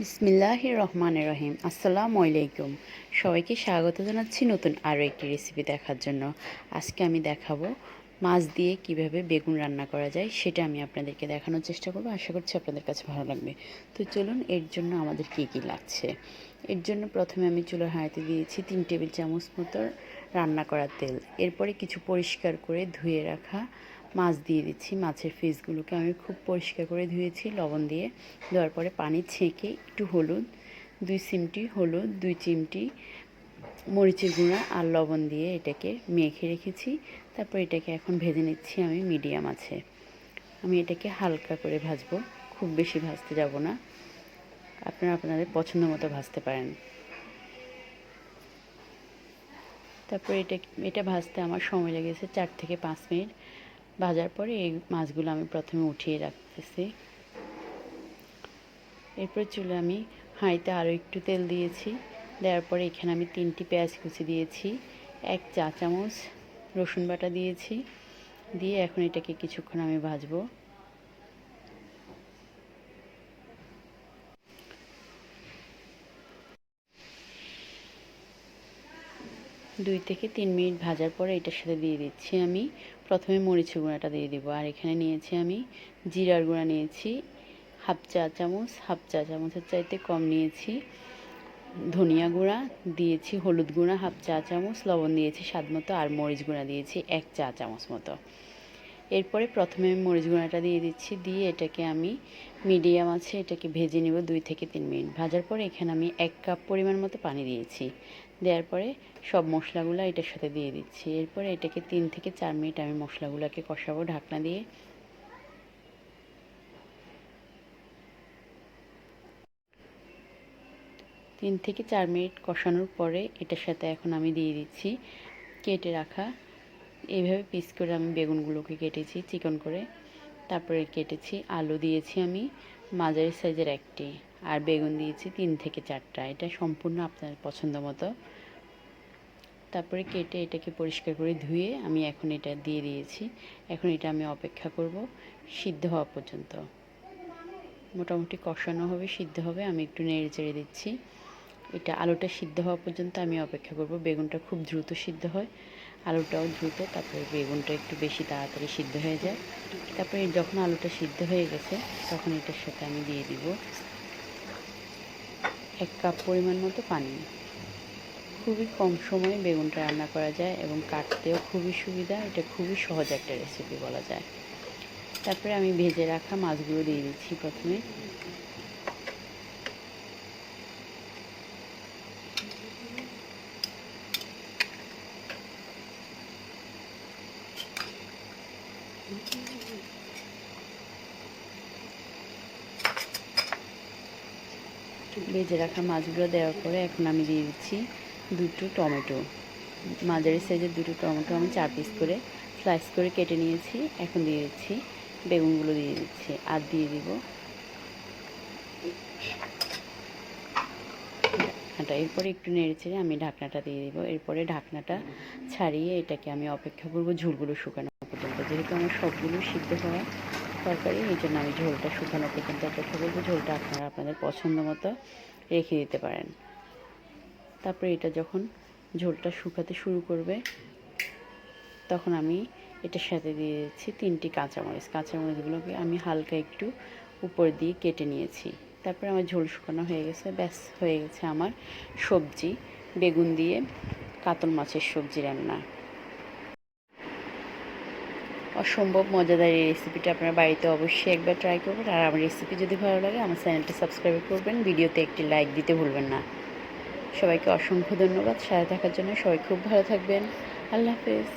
বিসমিল্লাহ রহমান রহিম। আসসালামু আলাইকুম। সবাইকে স্বাগত জানাচ্ছি নতুন আরও একটি রেসিপি দেখার জন্য। আজকে আমি দেখাবো মাছ দিয়ে কীভাবে বেগুন রান্না করা যায়, সেটা আমি আপনাদেরকে দেখানোর চেষ্টা করব। আশা করছি আপনাদের কাছে ভালো লাগবে। তো চলুন, এর জন্য আমাদের কী কী লাগছে? এর জন্য প্রথমে আমি চুলোর হাঁড়িতে দিয়েছি তিন টেবিল চামচ মতো রান্না করা তেল। এরপরে কিছু পরিষ্কার করে ধুয়ে রাখা মাছ দিয়ে দিচ্ছি, মাছের পিসগুলোকে আমি খুব পরিষ্কার করে ধুয়েছি, লবণ দিয়ে। দেওয়ার পরে পানি ছেঁকে একটু হলুদ, দুই চিমটি হলুদ, দুই চিমটি মরিচের গুঁড়া আর লবণ দিয়ে এটাকে মেখে রেখেছি। তারপর এটাকে এখন ভেজে নিচ্ছি আমি মিডিয়াম আছে। আমি এটাকে হালকা করে ভাজবো, খুব বেশি ভাজতে যাব না। আপনারা আপনাদের পছন্দ মতো ভাজতে পারেন। তারপর এটা এটা ভাজতে আমার সময় লেগেছে চার থেকে পাঁচ মিনিট। ভাজার পরে এই মাছগুলো আমি প্রথমে উঠিয়ে রাখতেছি। এরপর চুলে আমি হাঁড়িতে আরও একটু তেল দিয়েছি। দেওয়ার পরে এখানে আমি তিনটি পেঁয়াজ কুচি দিয়েছি, এক চা চামচ রসুন বাটা দিয়েছি। দিয়ে এখন এটাকে কিছুক্ষণ আমি ভাজবো। দুই থেকে তিন মিনিট ভাজার পরে এটার সাথে দিয়ে দিচ্ছি আমি। প্রথমে মরিচের গুঁড়াটা দিয়ে দেবো। আর এখানে নিয়েছি আমি জিরার গুঁড়া নিয়েছি, হাফ চা চামচ, হাফ চা চামচের চাইতে কম নিয়েছি ধনিয়া গুঁড়া, দিয়েছি হলুদ গুঁড়া, হাফ চা চামচ, লবণ দিয়েছি স্বাদ মতো, আর মরিচ গুঁড়া দিয়েছি এক চা চামচ মতো। এরপরে প্রথমে আমি মরিচ গুঁড়াটা দিয়ে দিচ্ছি, দিয়ে এটাকে আমি মিডিয়াম আছে এটাকে ভেজে নেব দুই থেকে তিন মিনিট। ভাজার পরে এখানে আমি এক কাপ পরিমাণ মতো পানি দিয়েছি। দেওয়ার পরে সব মশলাগুলো এটার সাথে দিয়ে দিচ্ছি। এরপরে এটাকে তিন থেকে চার মিনিট আমি মশলাগুলোকে কষাবো ঢাকনা দিয়ে। তিন থেকে চার মিনিট কষানোর পরে এটার সাথে এখন আমি দিয়ে দিচ্ছি কেটে রাখা এইভাবে পিস করে আমি বেগুনগুলোকে কেটেছি, চিকন করে। তারপরে কেটেছি, আলু দিয়েছি আমি, মাঝারি সাইজের একটি, আর বেগুন দিয়েছি তিন থেকে চারটা। এটা সম্পূর্ণ আপনার পছন্দ মতো। তারপরে কেটে এটাকে পরিষ্কার করে ধুয়ে আমি এখন এটা দিয়ে দিয়েছি। এখন এটা আমি অপেক্ষা করব, সিদ্ধ হওয়া পর্যন্ত। মোটামুটি কষানো হবে, সিদ্ধ হবে, আমি একটু নেড়ে চেড়ে দিচ্ছি। এটা আলুটা সিদ্ধ হওয়া পর্যন্ত আমি অপেক্ষা করব, বেগুনটা খুব দ্রুত সিদ্ধ হয়। আলুটাও দ্রুত তারপরে বেগুনটা একটু বেশি তাড়াতাড়ি সিদ্ধ হয়ে যায়। তারপরে যখন আলুটা সিদ্ধ হয়ে গেছে, তখন এটার সাথে আমি দিয়ে দিব এক কাপ পরিমাণ মতো পানি। খুবই কম সময়ে বেগুনটা রান্না করা যায় এবং কাটতেও খুবই সুবিধা। এটা খুবই সহজ একটা রেসিপি বলা যায়। তারপরে আমি ভেজে রাখা মাছগুলো দিয়ে দিচ্ছি প্রথমে। ভেজে রাখা মাছগুলো দেওয়ার পরে এখন আমি দিয়ে দিচ্ছি দুটো টমেটো। মাঝারি সাইজের দুটো টমেটো আমি চার পিস করে স্লাইস করে কেটে নিয়েছি। এখন দিয়ে দিচ্ছি বেগুনগুলো দিয়ে দিচ্ছি আর দিয়ে দিব ঢাকনাটা। এরপরে একটু নেড়ে চেড়ে আমি ঢাকনাটা দিয়ে দিব। এরপরে ঢাকনাটা ছাড়িয়ে এটাকে আমি অপেক্ষা করব ঝুলগুলো শুকানো পর্যন্ত। যেহেতু আমার সবগুলো সিদ্ধ হওয়া তরকারি, এই জন্য আমি ঝোলটা শুকানো পর্যন্ত অপেক্ষা করব। ঝোলটা আপনারা আপনাদের পছন্দ মতো রেখে দিতে পারেন। তারপরে এটা যখন ঝোলটা শুকাতে শুরু করবে, তখন আমি এটার সাথে দিয়ে দিচ্ছি তিনটি কাঁচামরিচ। কাঁচামরিচগুলোকে আমি হালকা একটু উপর দিয়ে কেটে নিয়েছি। তারপরে আমার ঝোল শুকানো হয়ে গেছে, ব্যাস হয়ে গেছে আমার সবজি। বেগুন দিয়ে কাতল মাছের সবজি রান্না। অসম্ভব মজাদার এই রেসিপিটা আপনার বাড়িতে অবশ্যই একবার ট্রাই করবেন। আর আমার রেসিপি যদি ভালো লাগে, আমার চ্যানেলটি সাবস্ক্রাইব করবেন। ভিডিওতে একটি লাইক দিতে ভুলবেন না। সবাইকে অসংখ্য ধন্যবাদ। সাথে থাকার জন্য সবাই খুব ভালো থাকবেন। আল্লাহ হাফেজ।